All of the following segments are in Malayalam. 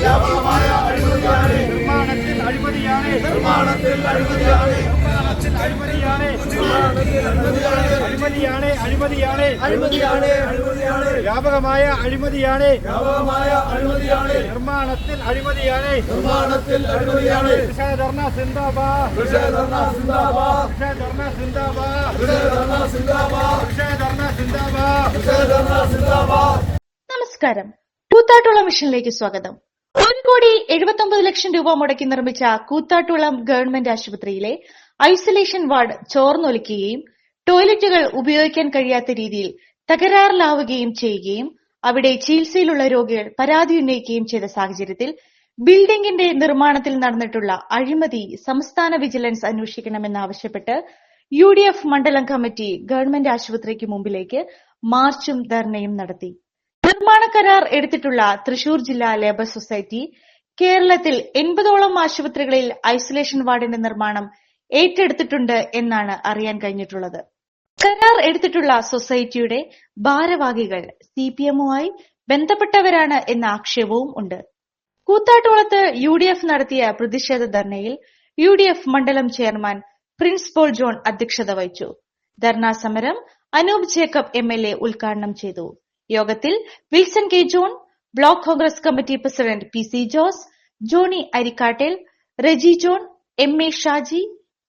വ്യാപകമായ അഴിമതിയാണ് നിർമ്മാണത്തിൽ അഴിമതിയാണ് നിർമ്മാണത്തിൽ അഴിമതിയാണ് വ്യാപകമായ വ്യാപകമായ നിർമ്മാണത്തിൽ നിർമ്മാണത്തിൽ ധർണ സിന്ദാബാദ് സിന്ദാബാദ് സിന്ദാബാദ് സിന്ദാബാദ് സിന്ദാബാദ് സിന്ദാബാദ് നമസ്കാരം. പൂത്താട്ടുള്ള മിഷനിലേക്ക് സ്വാഗതം. ഒരു കോടി എഴുപത്തി ഒമ്പത് ലക്ഷം രൂപ മുടക്കി നിർമ്മിച്ച കൂത്താട്ടുളം ഗവൺമെന്റ് ആശുപത്രിയിലെ ഐസൊലേഷൻ വാർഡ് ചോർന്നൊലിക്കുകയും ടോയ്ലറ്റുകൾ ഉപയോഗിക്കാൻ കഴിയാത്ത രീതിയിൽ തകരാറിലാവുകയും ചെയ്യുകയും അവിടെ ചികിത്സയിലുള്ള രോഗികൾ പരാതി ഉന്നയിക്കുകയും ചെയ്ത സാഹചര്യത്തിൽ ബിൽഡിംഗിന്റെ നിർമ്മാണത്തിൽ നടന്നിട്ടുള്ള അഴിമതി സംസ്ഥാന വിജിലൻസ് അന്വേഷിക്കണമെന്നാവശ്യപ്പെട്ട് യു ഡി എഫ് മണ്ഡലം കമ്മിറ്റി ഗവൺമെന്റ് ആശുപത്രിക്ക് മുമ്പിലേക്ക് മാർച്ചും ധർണയും നടത്തി. നിർമ്മാണ കരാർ എടുത്തിട്ടുള്ള തൃശൂർ ജില്ലാ ലേബർ സൊസൈറ്റി കേരളത്തിൽ എൺപതോളം ആശുപത്രികളിൽ ഐസൊലേഷൻ വാർഡിന്റെ നിർമ്മാണം ഏറ്റെടുത്തിട്ടുണ്ട് എന്നാണ് അറിയാൻ കഴിഞ്ഞിട്ടുള്ളത്. കരാർ എടുത്തിട്ടുള്ള സൊസൈറ്റിയുടെ ഭാരവാഹികൾ സി പി എമ്മുമായി ബന്ധപ്പെട്ടവരാണ് എന്ന ആക്ഷേപവും ഉണ്ട്. കൂത്താട്ടുകുളത്ത് യു ഡി എഫ് നടത്തിയ പ്രതിഷേധ ധർണയിൽ യു ഡി എഫ് മണ്ഡലം ചെയർമാൻ പ്രിൻസ് പോൾ ജോൺ അധ്യക്ഷത വഹിച്ചു. ധർണാ സമരം Anoop Jacob M L A ഉദ്ഘാടനം ചെയ്തു. യോഗത്തിൽ Wilson K John block Congress committee president P C Jose Johny Arikkattel Reji John M A Shaji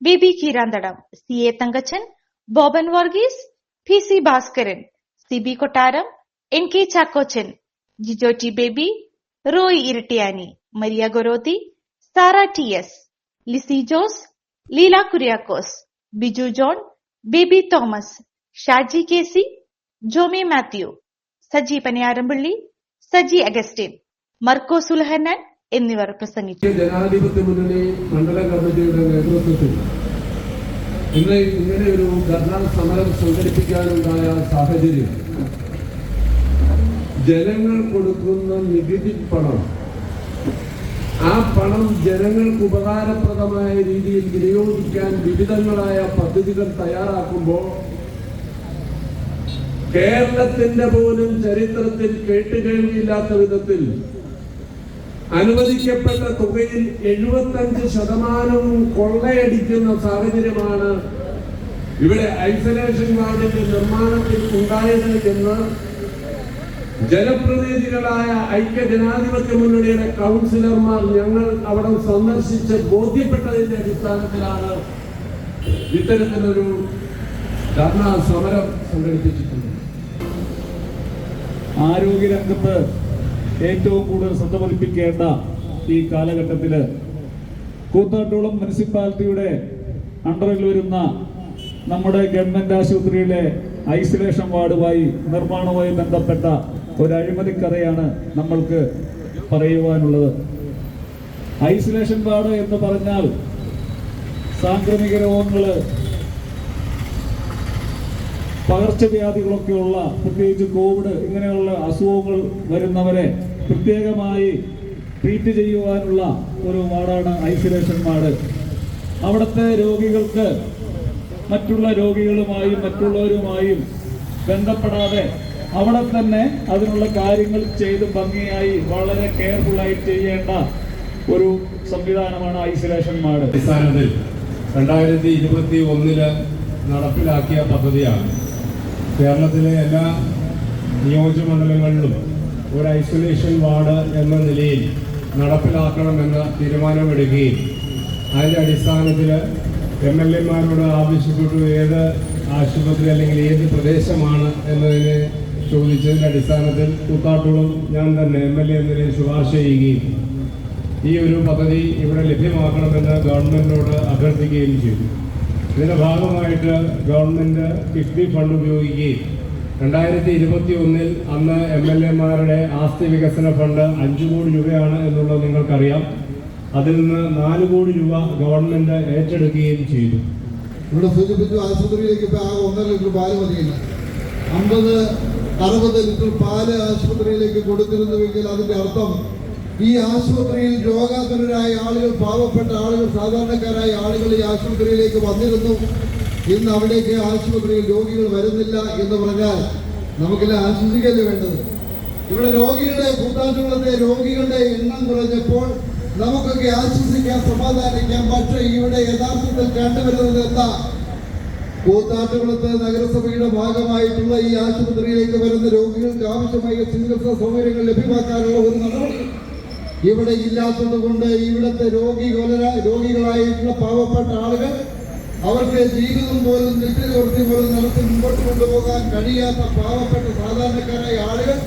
Baby Keeranthadam C A Thankachan Boban Varghese P C Bhaskaran C B Kottaram N K Chackochan Jijo T Baby Roy Irattiyani Maria Gorothi Sara T S Lissy Jose Leela Kuriakose Biju John Baby Thomas Shaji K C Jomy Mathew Saji Paniyarampally Saji Augustine Marco സുൽഹനൻ എന്നിവർ പ്രസംഗിച്ചു. ജനാധിപത്യ മുന്നണി മണ്ഡല കമ്മിറ്റിയുടെ നേതൃത്വത്തിൽ ഇന്ന് ഇങ്ങനെ ഒരു ധർണാ സമരം സംഘടിപ്പിക്കാനുണ്ടായ സാഹചര്യം ജനങ്ങൾ കൊടുക്കുന്ന നികുതി പണം ആ പണം ജനങ്ങൾക്ക് ഉപകാരപ്രദമായ രീതിയിൽ വിനിയോഗിക്കാൻ വിവിധങ്ങളായ പദ്ധതികൾ തയ്യാറാക്കുമ്പോൾ കേരളത്തിന്റെ പോലും ചരിത്രത്തിൽ കേട്ടുകേൾവിയില്ലാത്ത വിധത്തിൽ അനുവദിക്കപ്പെട്ട തുകയിൽ എഴുപത്തഞ്ച് ശതമാനവും കൊള്ളയടിക്കുന്ന സാഹചര്യമാണ് ഇവിടെ ഐസൊലേഷൻ വാർഡിന്റെ നിർമ്മാണത്തിൽ ഉണ്ടായത് എന്ന് ജനപ്രതിനിധികളായ ഐക്യ ജനാധിപത്യ മുന്നണിയുടെ കൗൺസിലർമാർ ഞങ്ങൾ അവിടെ സന്ദർശിച്ച് ബോധ്യപ്പെട്ടതിന്റെ അടിസ്ഥാനത്തിലാണ് ഇത്തരത്തിലൊരു ധർണ സമരം സംഘടിപ്പിച്ചിട്ടുള്ളത്. ആരോഗ്യരംഗത്ത് ഏറ്റവും കൂടുതൽ ശ്രദ്ധ പതിപ്പിക്കേണ്ട ഈ കാലഘട്ടത്തിൽ കൂത്താട്ടോളം മുനിസിപ്പാലിറ്റിയുടെ അണ്ടറിൽ വരുന്ന നമ്മുടെ ഗവൺമെന്റ് ആശുപത്രിയിലെ ഐസൊലേഷൻ വാർഡുമായി നിർമ്മാണവുമായി ബന്ധപ്പെട്ട ഒരു അഴിമതി കഥയാണ് നമ്മൾക്ക് പറയുവാനുള്ളത്. ഐസൊലേഷൻ വാർഡ് എന്ന് പറഞ്ഞാൽ സാംക്രമിക രോഗങ്ങൾ പകർച്ചവ്യാധികളൊക്കെയുള്ള പ്രത്യേകിച്ച് കോവിഡ് ഇങ്ങനെയുള്ള അസുഖങ്ങൾ വരുന്നവരെ പ്രത്യേകമായി ട്രീറ്റ് ചെയ്യുവാനുള്ള ഒരു വാർഡാണ് ഐസൊലേഷൻ വാർഡ്. അവിടുത്തെ രോഗികൾക്ക് മറ്റുള്ള രോഗികളുമായും മറ്റുള്ളവരുമായും ബന്ധപ്പെടാതെ അവിടെ തന്നെ അതിനുള്ള കാര്യങ്ങൾ ചെയ്ത് ഭംഗിയായി വളരെ കെയർഫുള്ളായി ചെയ്യേണ്ട ഒരു സംവിധാനമാണ് ഐസൊലേഷൻ വാർഡ്. അടിസ്ഥാനത്തിൽ രണ്ടായിരത്തി ഇരുപത്തി ഒന്നിൽ നടപ്പിലാക്കിയ പദ്ധതിയാണ് കേരളത്തിലെ എല്ലാ നിയോജകമണ്ഡലങ്ങളിലും ഒരു ഐസൊലേഷൻ വാർഡ് എന്ന നിലയിൽ നടപ്പിലാക്കണമെന്ന് തീരുമാനമെടുക്കുകയും അതിന്റെ അടിസ്ഥാനത്തിൽ എം എൽ എമാരോട് ആവശ്യപ്പെട്ടു ഏത് ആശുപത്രി അല്ലെങ്കിൽ ഏത് പ്രദേശമാണ് എന്നതിനെ ചോദിച്ചതിന്റെ അടിസ്ഥാനത്തിൽ കൂത്താട്ടുകളും ഞാൻ തന്നെ എം എൽ എ എന്ന നിലയിൽ ശുപാർശ ചെയ്യുകയും ഈ ഒരു പദ്ധതി ഇവിടെ ലഭ്യമാക്കണമെന്ന് ഗവൺമെന്റിനോട് അഭ്യർത്ഥിക്കുകയും ചെയ്തു. ഇതിന്റെ ഭാഗമായിട്ട് ഗവൺമെന്റ് കിഫ്ബി ഫണ്ട് ഉപയോഗിക്കുകയും രണ്ടായിരത്തി ഇരുപത്തി ഒന്നിൽ അന്ന് എം എൽ എമാരുടെ ആസ്തി വികസന ഫണ്ട് അഞ്ചു കോടി രൂപയാണ് എന്നുള്ളത് നിങ്ങൾക്കറിയാം. അതിൽ നിന്ന് നാല് കോടി രൂപ ഗവൺമെന്റ് ഏറ്റെടുക്കുകയും ചെയ്തു. ഇവിടെ സൂചിപ്പിച്ചു ആശുപത്രിയിലേക്ക് ഇപ്പോൾ ആകെ ഒന്നര ലിറ്റർ പാൽ മതിയില്ല. അമ്പത് അറുപത് ലിറ്റർ പാൽ ആശുപത്രിയിലേക്ക് കൊടുത്തിരുന്നുവെങ്കിൽ അതിന്റെ അർത്ഥം ഈ ആശുപത്രിയിൽ രോഗാതുരരായ ആളുകൾ പാവപ്പെട്ട ആളുകൾ സാധാരണക്കാരായ ആളുകൾ ഈ ആശുപത്രിയിലേക്ക് വന്നിരുന്നു. ഇന്ന് അവിടേക്ക് ആശുപത്രിയിൽ രോഗികൾ വരുന്നില്ല എന്ന് പറഞ്ഞാൽ നമുക്കെല്ലാം ആശ്വസിക്കല്ലേ വേണ്ടത്? ഇവിടെ രോഗികളുടെ കൂത്താട്ടുകുളത്തെ രോഗികളുടെ എണ്ണം കുറഞ്ഞപ്പോൾ നമുക്കൊക്കെ ആശ്വസിക്കാൻ സമാധാനിക്കാം പക്ഷേ ഇവിടെ യഥാർത്ഥത്തിൽ കണ്ടുവരുന്നത് എന്താ? കൂത്താട്ടുകുളത്ത് നഗരസഭയുടെ ഭാഗമായിട്ടുള്ള ഈ ആശുപത്രിയിലേക്ക് വരുന്ന രോഗികൾക്ക് ആവശ്യമായ ചികിത്സാ സൗകര്യങ്ങൾ ലഭ്യമാക്കാനുള്ള ഒരു നടപടി. ഇവിടെ ഇല്ലാത്തത് കൊണ്ട് ഇവിടുത്തെ രോഗികള രോഗികളായിട്ടുള്ള പാവപ്പെട്ട ആളുകൾ അവർക്ക് ജീവിതം പോലും നിത്യവൃത്തി പോലും നടത്തി മുമ്പോട്ട് കൊണ്ടുപോകാൻ കഴിയാത്ത പാവപ്പെട്ട സാധാരണക്കാരായ ആളുകൾ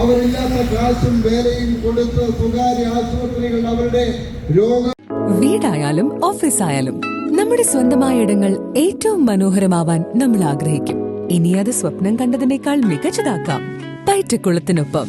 അവരില്ലാത്ത കാശും വേലയും കൊടുത്ത് സ്വകാര്യ ആശുപത്രികൾ അവരുടെ രോഗ വീടായാലും ഓഫീസായാലും നമ്മുടെ സ്വന്തമായ ഇടങ്ങൾ ഏറ്റവും മനോഹരമാവാൻ നമ്മൾ ആഗ്രഹിക്കും. ഇനി അത് സ്വപ്നം കണ്ടതിനേക്കാൾ മികച്ചതാക്കാം. പയറ്റക്കുളത്തിനൊപ്പം